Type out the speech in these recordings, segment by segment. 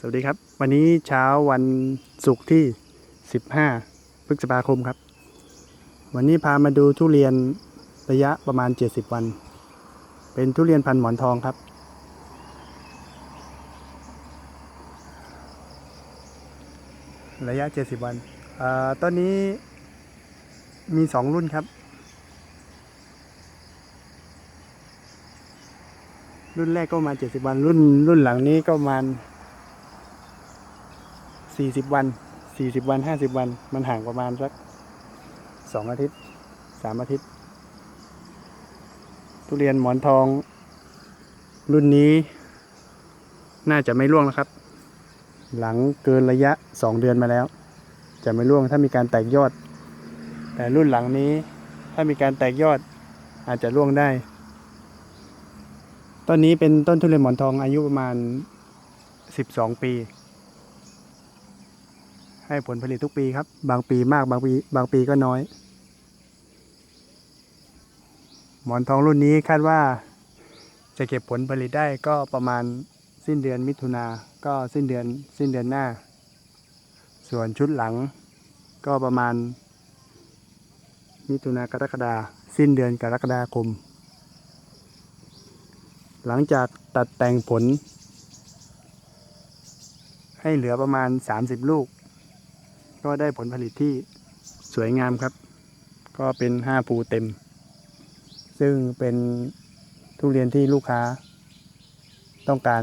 สวัสดีครับ วันนี้เช้าวันศุกร์ที่ 15 พฤษภาคมครับ วันนี้พามาดูทุเรียนระยะประมาณ 70 วัน เป็นทุเรียนพันหมอนทองครับ ระยะ 70 วันต้นนี้มี 2 รุ่นครับ รุ่นแรกก็มา 70 วัน รุ่นรุ่นหลังนี้ก็ประมาณ 40วัน40วัน50วัน มันห่างประมาณสัก2องอาทิตย์3อาทิตย์ ทุเรียนหมอนทอง รุ่นนี้ น่าจะไม่ร่วงแล้วครับ หลังเกินระยะ2เดือนมาแล้ว จะไม่ร่วงถ้ามีการแตกยอด แต่รุ่นหลังนี้ถ้ามีการแตกยอดอาจจะร่วงได้ ต้นนี้เป็นต้นทุเรียนหมอนทองอายุประมาณ 12 ปี ให้ผลผลิตทุกปีครับ บางปีมากบางปีบางปีก็น้อย หมอนทองรุ่นนี้คาดว่าจะเก็บผลผลิตได้ก็ประมาณสิ้นเดือนมิถุนาก็สิ้นเดือนสิ้นเดือนหน้า ส่วนชุดหลังก็ประมาณ มิถุนากรกฎาสิ้นเดือนกรกฎาคม หลังจากตัดแต่งผล ให้เหลือประมาณ 30 ลูก ก็ได้ผลผลิตที่สวยงามครับ ก็เป็น5ภูเต็ม ซึ่งเป็นทุเรียนที่ลูกค้าต้องการ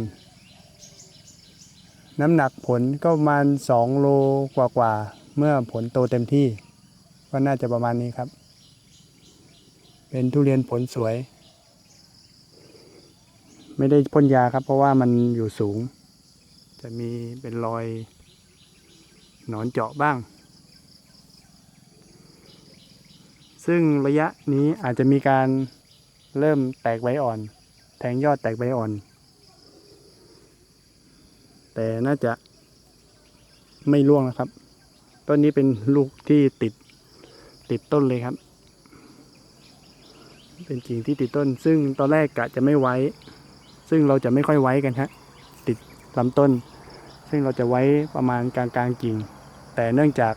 น้ำหนักผลก็ประมาณ2โลกว่าๆ เมื่อผลโตเต็มที่ ก็น่าจะประมาณนี้ครับ เป็นทุเรียนผลสวย ไม่ได้พ่นยาครับ เพราะว่ามันอยู่สูง จะมีเป็นรอย หนอนเจาะบ้าง ซึ่งระยะนี้อาจจะมีการเริ่มแตกใบอ่อน แทงยอดแตกใบอ่อน แต่น่าจะไม่ร่วงนะครับ ต้นนี้เป็นลูกที่ติดติดต้นเลยครับ เป็นกิ่งที่ติดต้น ซึ่งตอนแรกกะจะไม่ไว้ ซึ่งเราจะไม่ค่อยไว้กันฮะ ติดลำต้น ซึ่งเราจะไว้ประมาณกลางกลางกิ่ง แต่เนื่องจาก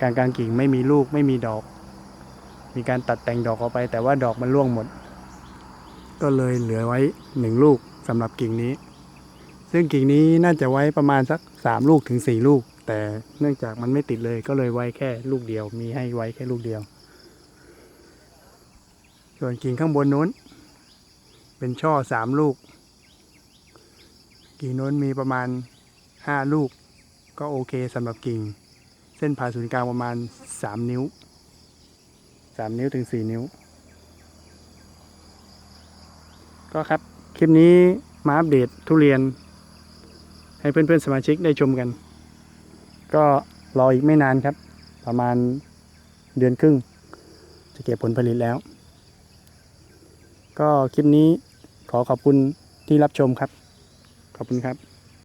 กางกลางกิ่งไม่มีลูกไม่มีดอก มีการตัดแต่งดอกออกไป แต่ว่าดอกมันร่วงหมด ก็เลยเหลือไว้หนึ่งลูกสำหรับกิ่งนี้ ซึ่งกิ่งนี้น่าจะไว้ประมาณสักสามลูกถึงสี่ลูก แต่เนื่องจากมันไม่ติดเลยก็เลยไว้แค่ลูกเดียว มีให้ไว้แค่ลูกเดียว ส่วนกิ่งข้างบนนู้น เป็นช่อสามลูก กิ่งโน้นมีประมาณห้าลูก ก็โอเคสำหรับกิ่ง เส้นผ่าศูนย์กลางประมาณสามนิ้วสามนิ้วถึงสี่นิ้ว ก็ครับ คลิปนี้มาอัปเดตทุเรียน ให้เพื่อนๆสมาชิกได้ชมกัน ก็รออีกไม่นานครับ ประมาณเดือนครึ่ง จะเก็บผลผลิตแล้ว ก็คลิปนี้ขอขอบคุณที่รับชมครับ ขอบคุณครับ